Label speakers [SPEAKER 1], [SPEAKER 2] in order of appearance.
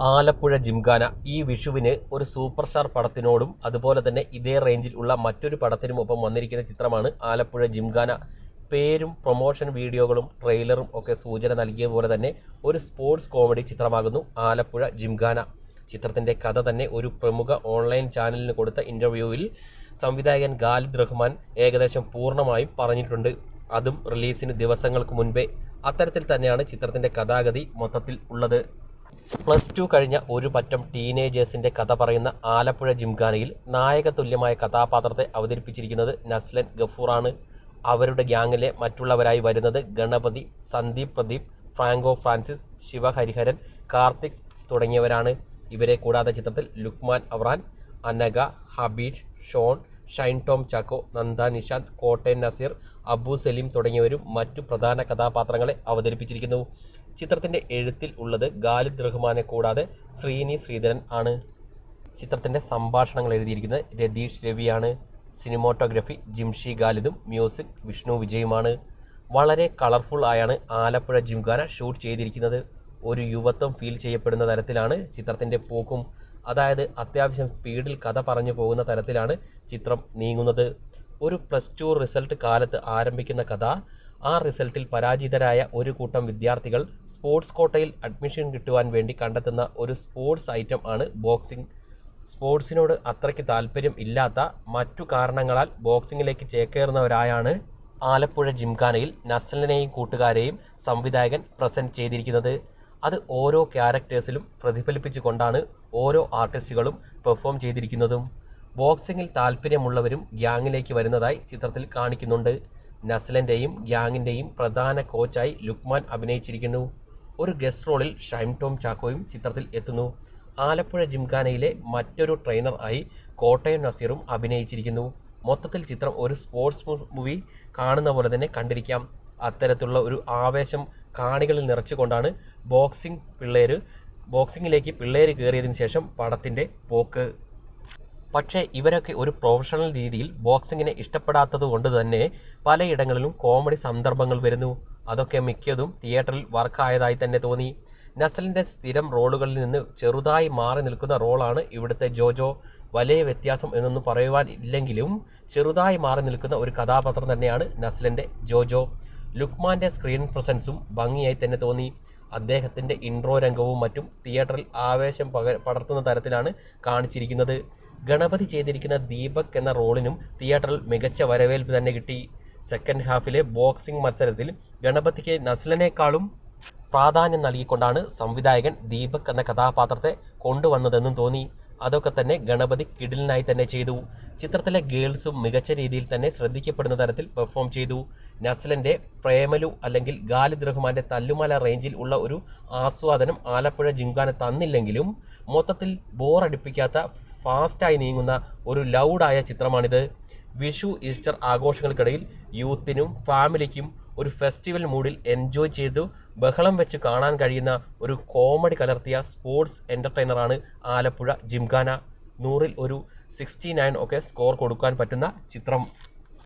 [SPEAKER 1] ആലപ്പുഴ ജിംഖാന ഈ വിഷുവിന് ഒരു സൂപ്പർ സ്റ്റാർ പടത്തിനോടും അതുപോലെ തന്നെ ഇതേ റേഞ്ചിൽ ഉള്ള മറ്റൊരു പടത്തിനും ഒപ്പം വന്നിരിക്കുന്ന ചിത്രമാണ് ആലപ്പുഴ ജിംഖാന. പേരും പ്രൊമോഷൻ വീഡിയോകളും ട്രെയിലറും ഒക്കെ സൂചന നൽകിയ പോലെ തന്നെ ഒരു സ്പോർട്സ് കോമഡി ചിത്രമാകുന്നു ആലപ്പുഴ ജിംഖാന. ചിത്രത്തിന്റെ കഥ തന്നെ ഒരു പ്രമുഖ ഓൺലൈൻ ചാനലിന് കൊടുത്ത ഇന്റർവ്യൂവിൽ സംവിധായകൻ ഖാലിദ് റഹ്മാൻ ഏകദേശം പൂർണമായും പറഞ്ഞിട്ടുണ്ട്. അതും റിലീസിന് ദിവസങ്ങൾക്ക് മുൻപേ. അത്തരത്തിൽ തന്നെയാണ് ചിത്രത്തിന്റെ കഥാഗതി മൊത്തത്തിൽ ഉള്ളത്. പ്ലസ് ടു കഴിഞ്ഞ ഒരു പറ്റം ടീനേജേഴ്സിന്റെ കഥ പറയുന്ന ആലപ്പുഴ ജിംഖാനയിൽ നായക തുല്യമായ കഥാപാത്രത്തെ അവതരിപ്പിച്ചിരിക്കുന്നത് നസ്ലൻ ഗഫൂറാണ്. അവരുടെ ഗ്യാങ്ങിലെ മറ്റുള്ളവരായി വരുന്നത് ഗണപതി സന്ദീപ് പ്രദീപ് ഫ്രാങ്കോ ഫ്രാൻസിസ് ശിവഹരിഹരൻ കാർത്തിക് തുടങ്ങിയവരാണ്. ഇവരെ കൂടാതെ ചിത്രത്തിൽ ലുക്മാൻ അവറാൻ അനഗ ഹബീഷ് ഷോൺ ഷൈൻ ടോം ചാക്കോ നന്ദ നിഷാന്ത് കോട്ടയം നസീർ അബു സലീം തുടങ്ങിയവരും മറ്റു പ്രധാന കഥാപാത്രങ്ങളെ അവതരിപ്പിച്ചിരിക്കുന്നു. ചിത്രത്തിന്റെ എഴുത്തിൽ ഉള്ളത് ഖാലിദ് റഹ്മാനെ കൂടാതെ ശ്രീനി ശ്രീധരൻ ആണ്. ചിത്രത്തിന്റെ സംഭാഷണങ്ങൾ എഴുതിയിരിക്കുന്നത് രതീഷ് രവിയാണ്. സിനിമോട്ടോഗ്രഫി ജിംഷി ഗാലിദും മ്യൂസിക് വിഷ്ണു വിജയുമാണ്. വളരെ കളർഫുൾ ആയാണ് ആലപ്പുഴ ജിംഖാന ഷൂട്ട് ചെയ്തിരിക്കുന്നത്. ഒരു യുവത്വം ഫീൽ ചെയ്യപ്പെടുന്ന തരത്തിലാണ് ചിത്രത്തിന്റെ പോക്കും. അതായത് അത്യാവശ്യം സ്പീഡിൽ കഥ പറഞ്ഞു പോകുന്ന തരത്തിലാണ് ചിത്രം നീങ്ങുന്നത്. ഒരു പ്ലസ് ടു റിസൾട്ട് കാലത്ത് ആരംഭിക്കുന്ന കഥ ആ റിസൾട്ടിൽ പരാജിതരായ ഒരു കൂട്ടം വിദ്യാർത്ഥികൾ സ്പോർട്സ് കോട്ടയിൽ അഡ്മിഷൻ കിട്ടുവാൻ വേണ്ടി കണ്ടെത്തുന്ന ഒരു സ്പോർട്സ് ഐറ്റം ആണ് ബോക്സിംഗ്. സ്പോർട്സിനോട് അത്രയ്ക്ക് താല്പര്യം ഇല്ലാത്ത മറ്റു കാരണങ്ങളാൽ ബോക്സിങ്ങിലേക്ക് ചേക്കേറുന്നവരായാണ് ആലപ്പുഴ ജിംഖാനയിൽ നസ്ലിനെയും കൂട്ടുകാരെയും സംവിധായകൻ പ്രസന്റ് ചെയ്തിരിക്കുന്നത്. അത് ഓരോ ക്യാരക്ടേഴ്സിലും പ്രതിഫലിപ്പിച്ചുകൊണ്ടാണ് ഓരോ ആർട്ടിസ്റ്റുകളും പെർഫോം ചെയ്തിരിക്കുന്നതും. ബോക്സിങ്ങിൽ താല്പര്യമുള്ളവരും ഗ്യാങ്ങിലേക്ക് വരുന്നതായി ചിത്രത്തിൽ കാണിക്കുന്നുണ്ട്. നസ്ലന്റെയും ഗ്യാങ്ങിന്റെയും പ്രധാന കോച്ചായി ലുക്മാൻ അഭിനയിച്ചിരിക്കുന്നു. ഒരു ഗസ്റ്റ് റോളിൽ ഷൈം ടോം ചാക്കോയും ചിത്രത്തിൽ എത്തുന്നു. ആലപ്പുഴ ജിംഖാനയിലെ മറ്റൊരു ട്രെയിനർ ആയി കോട്ടയം നസീറും അഭിനയിച്ചിരിക്കുന്നു. മൊത്തത്തിൽ ചിത്രം ഒരു സ്പോർട്സ് മൂവി കാണുന്ന പോലെ തന്നെ കണ്ടിരിക്കാം. അത്തരത്തിലുള്ള ഒരു ആവേശം കാണികളിൽ നിറച്ചുകൊണ്ടാണ് ബോക്സിംഗ് പിള്ളേര് ബോക്സിങ്ങിലേക്ക് പിള്ളേര് കയറിയതിനു ശേഷം പടത്തിന്റെ പോക്ക്. പക്ഷേ ഇവരൊക്കെ ഒരു പ്രൊഫഷണൽ രീതിയിൽ ബോക്സിങ്ങിനെ ഇഷ്ടപ്പെടാത്തത് കൊണ്ട് തന്നെ പലയിടങ്ങളിലും കോമഡി സന്ദർഭങ്ങൾ വരുന്നു. അതൊക്കെ മിക്കതും തിയേറ്ററിൽ വർക്കായതായി തന്നെ തോന്നി. നസലിന്റെ സ്ഥിരം റോളുകളിൽ നിന്ന് ചെറുതായി മാറി നിൽക്കുന്ന റോളാണ് ഇവിടുത്തെ ജോജോ. വലിയ വ്യത്യാസം എന്നൊന്നും പറയുവാൻ ഇല്ലെങ്കിലും ചെറുതായി മാറി നിൽക്കുന്ന ഒരു കഥാപാത്രം തന്നെയാണ് നസ്ലിന്റെ ജോജോ. ലുക്മാന്റെ സ്ക്രീൻ പ്രസൻസും ഭംഗിയായി തന്നെ തോന്നി. അദ്ദേഹത്തിന്റെ ഇൻട്രോ രംഗവും മറ്റും തിയേറ്ററിൽ ആവേശം പകർ പടർത്തുന്ന തരത്തിലാണ് കാണിച്ചിരിക്കുന്നത്. ഗണപതി ചെയ്തിരിക്കുന്ന ദീപക് എന്ന റോളിനും തിയേറ്ററിൽ മികച്ച വരവേൽപ്പ് തന്നെ കിട്ടി. സെക്കൻഡ് ഹാഫിലെ ബോക്സിംഗ് മത്സരത്തിൽ ഗണപതിക്ക് നസ്ലനേക്കാളും പ്രാധാന്യം നൽകിക്കൊണ്ടാണ് സംവിധായകൻ ദീപക് എന്ന കഥാപാത്രത്തെ കൊണ്ടുവന്നതെന്നും തോന്നി. അതൊക്കെ തന്നെ ഗണപതി കിടിലിനായി തന്നെ ചെയ്തു. ചിത്രത്തിലെ ഗേൾസും മികച്ച രീതിയിൽ തന്നെ ശ്രദ്ധിക്കപ്പെടുന്ന തരത്തിൽ പെർഫോം ചെയ്തു. നസ്ലന്റെ പ്രേമലു അല്ലെങ്കിൽ ഖാലിദ് റഹ്മാന്റെ തല്ലുമല റേഞ്ചിൽ ഉള്ള ഒരു ആസ്വാദനം ആലപ്പുഴ ജിങ്കാന തന്നില്ലെങ്കിലും മൊത്തത്തിൽ ബോറടിപ്പിക്കാത്ത ഫാസ്റ്റായി നീങ്ങുന്ന ഒരു ലൗഡായ ചിത്രമാണിത്. വിഷു ഈസ്റ്റർ ആഘോഷങ്ങൾക്കിടയിൽ യൂത്തിനും ഫാമിലിക്കും ഒരു ഫെസ്റ്റിവൽ മൂഡിൽ എൻജോയ് ചെയ്തു ബഹളം വെച്ച് കാണാൻ കഴിയുന്ന ഒരു കോമഡി കലർത്തിയ സ്പോർട്സ് എന്റർടൈനറാണ് ആലപ്പുഴ ജിംഖാന. നൂറിൽ ഒരു സിക്സ്റ്റി നയൻ ഒക്കെ സ്കോർ കൊടുക്കാൻ പറ്റുന്ന ചിത്രം.